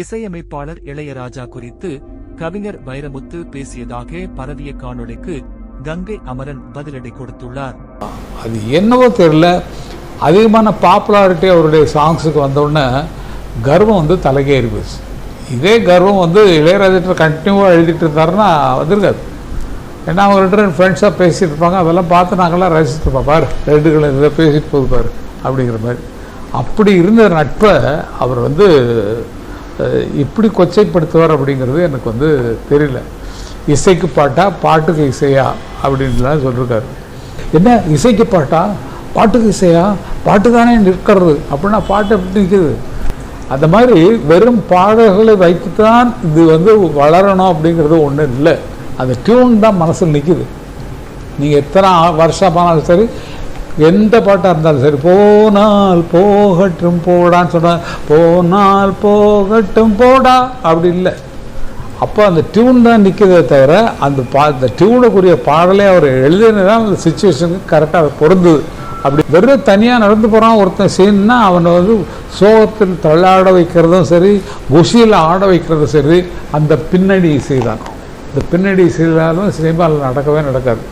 இசையமைப்பாளர் இளையராஜா குறித்து கவிஞர் வைரமுத்து பேசியதாக பரவிய காணொளிக்கு கங்கை அமரன் பதிலடி கொடுத்துள்ளார். அது என்னவோ தெரியல. அதிகமான பாப்புலாரிட்டி அவருடைய சாங்ஸுக்கு வந்தோடனே கர்வம் வந்து தலைகேறி போச்சு இதே கர்வம் வந்து இளையராஜிட்ட கண்டினியூவாக எழுதிட்டு இருந்தாருன்னா வந்திருக்காது. ஏன்னா அவங்க ரெண்டு ரெண்டு ஃப்ரெண்ட்ஸாக பேசிட்டு இருப்பாங்க. அதெல்லாம் பார்த்து நாங்கள்லாம் ரசிச்சுட்டு இருப்போம். பாரு ரெண்டுகளை இதை பேசிட்டு போகுது பாரு அப்படிங்கிற மாதிரி. அப்படி இருந்த நட்பை அவர் வந்து இப்படி கொச்சைப்படுத்துவார் அப்படிங்கிறது எனக்கு வந்து தெரியல. இசைக்கு பாட்டா பாட்டுக்கு இசையா அப்படின்லாம் சொல்லியிருக்காரு என்ன இசைக்கு பாட்டா? பாட்டுக்கு இசையா? பாட்டு தானே நிற்கிறது. அப்படின்னா பாட்டு எப்படி நிற்குது? அந்த மாதிரி வெறும் பாடல்களை வைத்துத்தான் இது வந்து வளரணும் அப்படிங்கிறது ஒன்றும் இல்லை. அந்த டியூன் தான் மனசில் நிற்குது நீங்கள் எத்தனை வருஷம் ஆனாலும் சரி எந்த பாட்டாக இருந்தாலும் சரி போனால் போகட்டும் போடான்னு சொன்னால் போனால் போகட்டும் போடா அப்படி இல்லை. அப்போ அந்த டியூன் தான் நிற்கிறதே தவிர அந்த பா அந்த டியூனுக்குரிய பாடலே அவர் எழுதினதான் அந்த சுச்சுவேஷனுக்கு கரெக்டாக பொருந்துது. அப்படி வெறும் தனியாக நடந்து போகிறான் ஒருத்தன் சீன்னா அவனை வந்து சோகத்தில் தள்ளாட வைக்கிறதும் சரி குஷியில் ஆட வைக்கிறதும் சரி அந்த பின்னணி இசை தான். இந்த பின்னணி இசையிலாலும் சினிமாவில் நடக்கவே நடக்காது.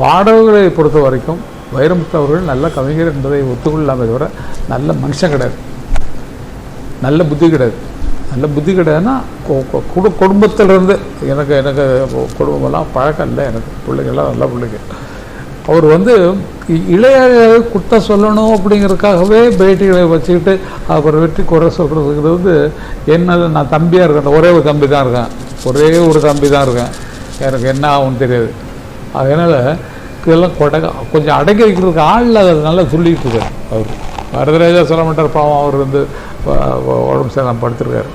பாடல்களை பொறுத்த வரைக்கும் வைரமுத்து அவர்கள் நல்ல கவிஞர் என்பதை ஒத்துக்கொள்ளாமல் தவிர நல்ல மனுஷன் கிடையாது. நல்ல புத்தி கிடையாது. நல்ல புத்தி கிடையாதுன்னா கொ- குடு குடும்பத்திலிருந்து எனக்கு எனக்கு குடும்பமெல்லாம் பழக்கம் இல்லை எனக்கு. பிள்ளைங்கள்லாம் நல்ல பிள்ளைங்க. அவர் வந்து இ- இளையராஜாவை குத்த சொல்லணும் அப்படிங்கிறதுக்காகவே பேட்டிகளை வச்சுக்கிட்டு அவர் வெற்றி குறை சொல்கிறதுங்கிறது வந்து என்ன நான் தம்பியாக இருக்கேன். ஒரே ஒரு தம்பி தான் இருக்கேன். ஒரே ஒரு தம்பி தான் இருக்கேன். எனக்கு என்ன ஆகும்னு தெரியாது. அதனால் இதெல்லாம் கொடை கொஞ்சம் அடக்கி வைக்கிறதுக்கு ஆள் நல்லா சொல்லிட்டு இருக்காரு அவர். வரதராஜா சொல்ல மாட்டார் பாவம் அவர் வந்து உடம்பு சேதம் படுத்திருக்காரு.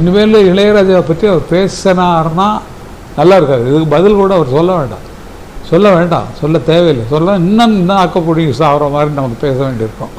இனிமேல் இளையராஜாவை பற்றி அவர் பேசினார்னா நல்லா இருக்காது. இதுக்கு பதில் கூட அவர் சொல்ல வேண்டாம். சொல்ல வேண்டாம். சொல்ல தேவையில்லை. சொல்ல இன்னும் இன்னும் ஆக்கக்கூடிய சாகிற மாதிரி நமக்கு பேச வேண்டியிருக்கும்.